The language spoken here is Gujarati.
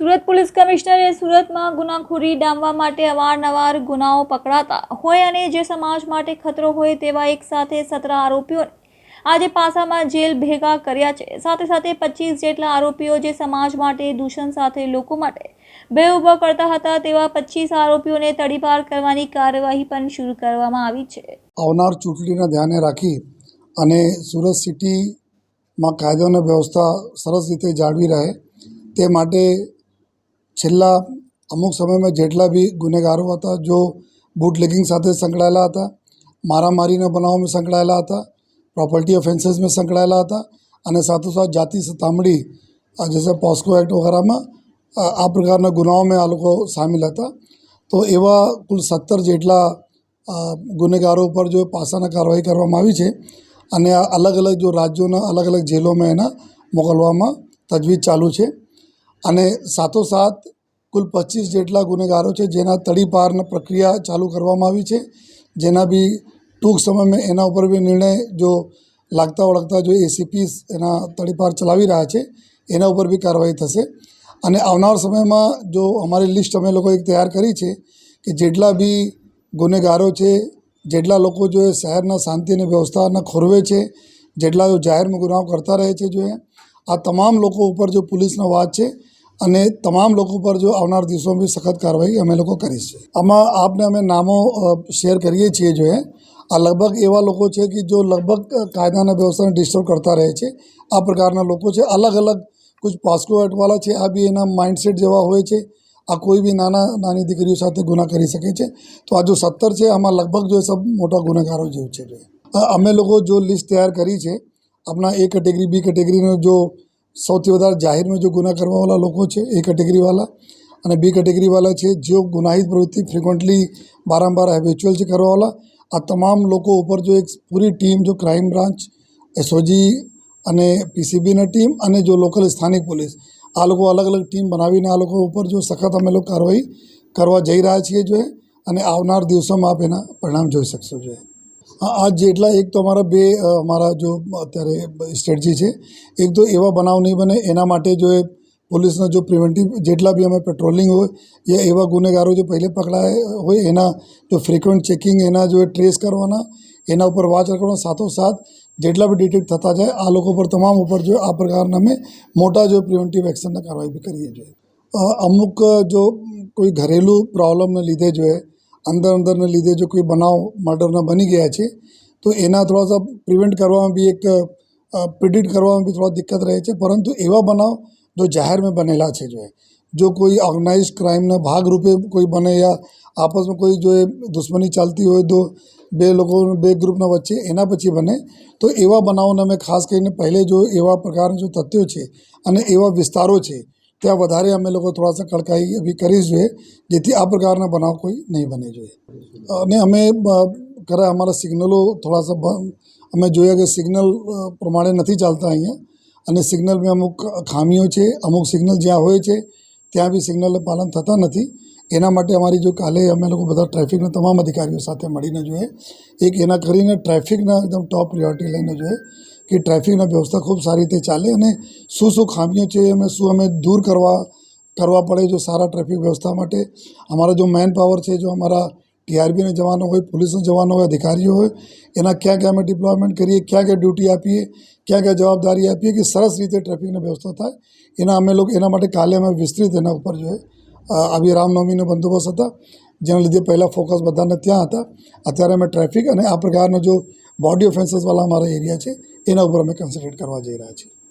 સુરત પોલીસ કમિશનરે સુરતમાં ગુનાખોરી ડામવા માટે અવારનવાર ગુનાઓ પકડાતા હોય અને જે સમાજ માટે ખતરો હોય તેવા એક સાથે સતરા આરોપીઓને આજે પાસામાં જેલ ભેગા કર્યા છે. સાથે સાથે પચીસ જેટલા આરોપીઓ જે સમાજ માટે દૂષણ સાથે લોકો માટે બે ઊભો કરતા હતા તેવા પચીસ આરોપીઓને તડીપાર કરવાની કાર્યવાહી પણ શરૂ કરવામાં આવી છે. આવનાર ચૂંટણીને ધ્યાને રાખી અને સુરત સિટીમાં કાયદો અને વ્યવસ્થા સરસ રીતે જાળવી રહે તે માટે છેલ્લા અમુક સમયમાં જેટલા બી ગુનેગારો હતા, જો બુટલેગિંગ સાથે સંકળાયેલા હતા, મારામારીના બનાવોમાં સંકળાયેલા હતા પ્રોપર્ટી ઓફેન્સીસમાં સંકળાયેલા હતા અને સાથોસાથ જાતિ સતામણી જैसे પોસ્કો એક્ટ વગેરેમાં, આ પ્રકારના ગુનાઓમાં આ લોકો સામેલ હતા. તો એવા કુલ સત્તર જેટલા ગુનેગારો ઉપર જો પાસાના કાર્યવાહી કરવામાં આવી છે અને અલગ અલગ જો રાજ્યોના અલગ અલગ જેલોમાં એના મોકલવામાં તજવીજ ચાલુ છે અને સાથોસાથ કુલ પચીસ જેટલા ગુનેગારો છે, જેના તડીપારના પ્રક્રિયા ચાલુ કરવામાં આવી છે. જેના બી ટૂંક સમયમાં એના ઉપર બી નિર્ણય જો લાગતા ઓળખતા જો એસીપી એના તડીપાર ચલાવી રહ્યા છે, એના ઉપર બી કાર્યવાહી થશે. અને આવનાર સમયમાં જો અમારી લિસ્ટ અમે લોકો એક તૈયાર કરી છે કે જેટલા બી ગુનેગારો છે, જેટલા લોકો જો શહેરના શાંતિ અને વ્યવસ્થાના ખોરવે છે, જેટલા જો જાહેરમાં ગુનાઓ કરતા રહે છે જો આ તમામ લોકો ઉપર જો પોલીસનો વાત છે અને તમામ લોકો પર જો આવનાર દિવસોમાં બી સખત કાર્યવાહી અમે લોકો કરીશું. આમાં આપને અમે નામો શેર કરીએ છીએ જો આ લગભગ એવા લોકો છે કે જો લગભગ કાયદાના વ્યવસ્થાને ડિસ્ટર્બ કરતા રહે છે. આ પ્રકારના લોકો છે, અલગ અલગ કુછ પાસ્કો એટવાલા છે, આ બી એના માઇન્ડસેટ જેવા હોય છે. આ કોઈ બી નાના, નાની દીકરીઓ સાથે ગુના કરી શકે છે. તો આ જો સત્તર છે, આમાં લગભગ જો સબ મોટા ગુનેગારો જેવું છે અમે લોકો જો લિસ્ટ તૈયાર કરી છે આપણા એ કેટેગરી બી કેટેગરીનો જો સૌથી વધારે જાહેરમાં જો ગુના કરવાવાળા લોકો છે, એ કેટેગરીવાળા અને બી કેટેગરીવાળા છે, જેઓ ગુનાહિત પ્રવૃત્તિ ફ્રિકવન્ટલી વારંવાર હેબિચ્યુઅલ છે કરવાવાળા, આ તમામ લોકો ઉપર જો એક પૂરી ટીમ, જો ક્રાઇમ બ્રાન્ચ એસઓજી અને પીસીબીની ટીમ અને જો લોકલ સ્થાનિક પોલીસ, આ લોકો અલગ અલગ ટીમ બનાવીને આ લોકો ઉપર જો સખત અમે લોકો કાર્યવાહી કરવા જઈ રહ્યા છીએ જોઈએ અને આવનાર દિવસોમાં આપ એના પરિણામ જોઈ શકશો જો એ. આ આ જેટલા એક તો અમારા બે અમારા જો અત્યારે સ્ટ્રેટજી છે, એક તો એવા બનાવ નહીં બને, એના માટે જો એ પોલીસના જો પ્રિવેન્ટિવ જેટલા બી અમે પેટ્રોલિંગ હોય, યા એવા ગુનેગારો જે પહેલે પકડાયા હોય, એના જો ફ્રિકવન્ટ ચેકિંગ, એના જો ટ્રેસ કરવાના, એના ઉપર વાચ રાખવાનો સાથોસાથ જેટલા બી ડિટેક્ટ થતા જાય, આ લોકો પર તમામ ઉપર જો આ પ્રકારના અમે મોટા જો પ્રિવેન્ટિવ એક્શનના કાર્યવાહી બી કરીએ છીએ અમુક જો કોઈ ઘરેલું પ્રોબ્લમને લીધે જો એ અંદર અંદરને લીધે જો કોઈ બનાવ મર્ડરના બની ગયા છે, તો એના થોડા સા પ્રિવેન્ટ કરવામાં બી એક પ્રિડિક્ટ કરવામાં બી થોડા દિક્કત રહે છે. પરંતુ એવા બનાવ જો જાહેરમાં બનેલા છે જો જો કોઈ ઓર્ગેનાઇઝ ક્રાઇમના ભાગરૂપે કોઈ બને યા આપસમાં કોઈ જો દુશ્મની ચાલતી હોય તો બે લોકો, બે ગ્રુપના વચ્ચે એના પછી બને, તો એવા બનાવોને અમે ખાસ કરીને પહેલે જો એવા પ્રકારના જો તથ્યો છે અને એવા વિસ્તારો છે ત્યાં વધારે અમે લોકો થોડાસા કડકાઈ બી કરી જોઈએ, જેથી આ પ્રકારના બનાવ કોઈ નહીં બને જોઈએ. અને અમે ખરા અમારા સિગ્નલો થોડાસા સા અમે જોયા કે સિગ્નલ પ્રમાણે નથી ચાલતા અહીંયા. અને સિગ્નલમાં અમુક ખામીઓ છે, અમુક સિગ્નલ જ્યાં હોય છે, ત્યાં બી સિગ્નલનું પાલન થતા નથી. એના માટે અમારી જો કાલે અમે લોકો બધા ટ્રાફિકના તમામ અધિકારીઓ સાથે મળીને જોઈએ, એક એના કરીને ટ્રાફિકના એકદમ ટોપ પ્રિયોરિટી લઈને જોઈએ. કે ટ્રાફિકના વ્યવસ્થા ખૂબ સારી રીતે ચાલે અને શું શું ખામીઓ છે અમે શું અમે દૂર કરવા કરવા પડે જો સારા ટ્રાફિક વ્યવસ્થા માટે. અમારા જો મેન પાવર છે, જો અમારા ટીઆરબીના જવાનો હોય, પોલીસના જવાનો હોય, અધિકારીઓ હોય, એના ક્યાં ક્યાં અમે ડિપ્લોયમેન્ટ કરીએ, ક્યાં ક્યાં ડ્યુટી આપીએ, ક્યાં ક્યાં જવાબદારી આપીએ કે સરસ રીતે ટ્રાફિકની વ્યવસ્થા થાય, એના અમે લોકો, એના માટે કાલે અમે વિસ્તૃત એના ઉપર જોઈએ આવી રામનવમીનો બંદોબસ્ત હતા, જેના લીધે પહેલાં ફોકસ બધાને ત્યાં હતા. અત્યારે અમે ટ્રાફિક અને આ પ્રકારનો જો બોડી ઓફેન્સીસવાળા અમારા એરિયા છે એના ઉપર અમે કન્સન્ટ્રેટ કરવા જઈ રહ્યા છીએ.